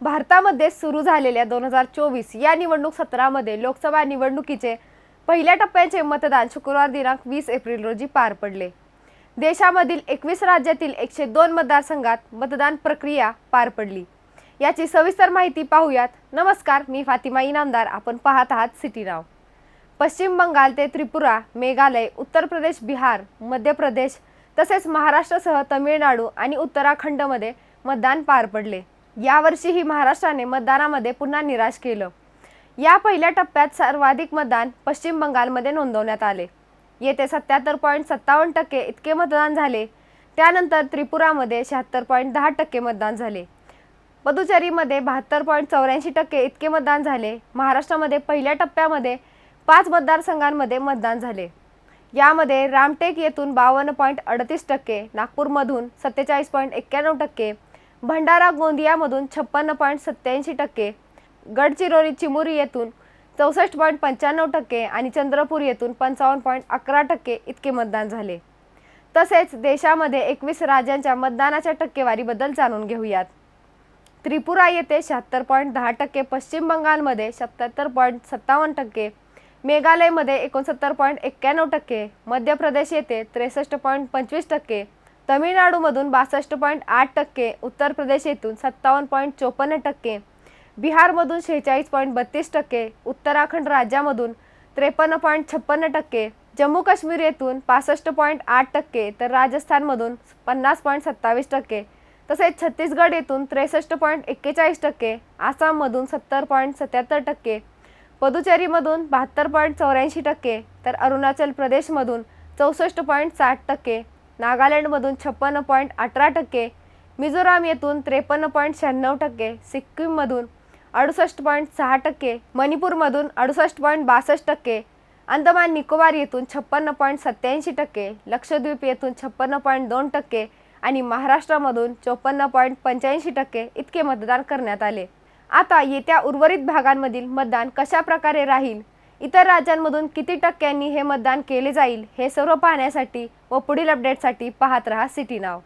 भारतामध्ये सुरू झालेल्या दोन हजार चोवीस या निवडणूक सत्रामध्ये लोकसभा निवडणुकीचे पहिल्या टप्प्याचे मतदान शुक्रवार दिनांक वीस एप्रिल रोजी पार पडले. देशामधील एकवीस राज्यातील एकशे दोन मतदारसंघात मतदान प्रक्रिया पार पडली. याची सविस्तर माहिती पाहूयात. नमस्कार मी फातिमा इनामदार. आपण पाहत आहात सिटी नाव. पश्चिम बंगाल ते त्रिपुरा मेघालय उत्तर प्रदेश बिहार मध्य प्रदेश तसेच महाराष्ट्रासह तमिळनाडू आणि उत्तराखंडमध्ये मतदान पार पडले. यावर्षीही महाराष्ट्राने मतदानामध्ये पुन्हा निराश केलं. या पहिल्या टप्प्यात सर्वाधिक मतदान पश्चिम बंगालमध्ये नोंदवण्यात आले. येथे सत्याहत्तर पॉईंट सत्तावन्न टक्के इतके मतदान झाले. त्यानंतर त्रिपुरामध्ये शहात्तर पॉईंट दहा टक्के मतदान झाले. पदुचेरीमध्ये बहात्तर पॉईंट चौऱ्याऐंशी टक्के इतके मतदान झाले. महाराष्ट्रामध्ये पहिल्या टप्प्यामध्ये पाच मतदारसंघांमध्ये मतदान झाले. यामध्ये रामटेक येथून बावन्न पॉईंट अडतीस टक्के नागपूरमधून सत्तेचाळीस पॉईंट एक्क्याण्णव टक्के भंडारा गोंदियामधून छप्पन्न पॉईंट सत्याऐंशी टक्के गडचिरोली चिमुरी येथून चौसष्ट पॉईंट पंच्याण्णव टक्के आणि चंद्रपूर येथून पंचावन्न पॉईंट अकरा टक्के इतके मतदान झाले. तसेच देशामध्ये एकवीस राज्यांच्या मतदानाच्या टक्केवारीबद्दल जाणून घेऊयात. त्रिपुरा येथे शहात्तर पॉईंट दहा टक्के पश्चिम बंगालमध्ये सत्याहत्तर पॉईंट सत्तावन्न टक्के मेघालयमध्ये एकोणसत्तर पॉईंट एक्क्याण्णव टक्के मध्य प्रदेश येथे त्रेसष्ट पॉईंट पंचवीस टक्के तमिळनाडूमधून बासष्ट पॉईंट आठ टक्के उत्तर प्रदेश येथून सत्तावन्न पॉईंट चोपन्न टक्के बिहारमधून शेहेचाळीस पॉईंट बत्तीस टक्के उत्तराखंड राज्यामधून त्रेपन्न पॉईंट छप्पन्न टक्के जम्मू काश्मीर येथून पासष्ट पॉईंट आठ टक्के तर राजस्थानमधून पन्नास पॉईंट सत्तावीस टक्के तसेच छत्तीसगड येथून त्रेसष्ट पॉईंट एक्केचाळीस टक्के आसाममधून सत्तर पॉईंट सत्याहत्तर टक्के पुदुचेरीमधून बहात्तर पॉईंट चौऱ्याऐंशी टक्के तर अरुणाचल प्रदेशमधून चौसष्ट पॉईंट साठ टक्के नागालँडमधून छप्पन्न पॉईंट अठरा टक्के मिझोराम येथून त्रेपन्न पॉईंट शहाण्णव टक्के सिक्कीममधून अडुसष्ट पॉईंट सहा टक्के मणिपूरमधून अडुसष्ट पॉईंट बासष्ट टक्के अंदमान निकोबार येथून छप्पन्न पॉईंट सत्याऐंशी टक्के लक्षद्वीप येथून छप्पन्न पॉईंट दोन टक्के आणि महाराष्ट्रामधून चोपन्न पॉईंट पंच्याऐंशी टक्के इतके मतदान करण्यात आले. आता येत्या उर्वरित भागांमधील मतदान कशा प्रकारे राहील? इतर राज्यांमधून किती टक्क्यांनी हे मतदान केले जाईल हे सर्व पाहण्यासाठी व पुढील अपडेटसाठी पाहत रहा सिटी नाव.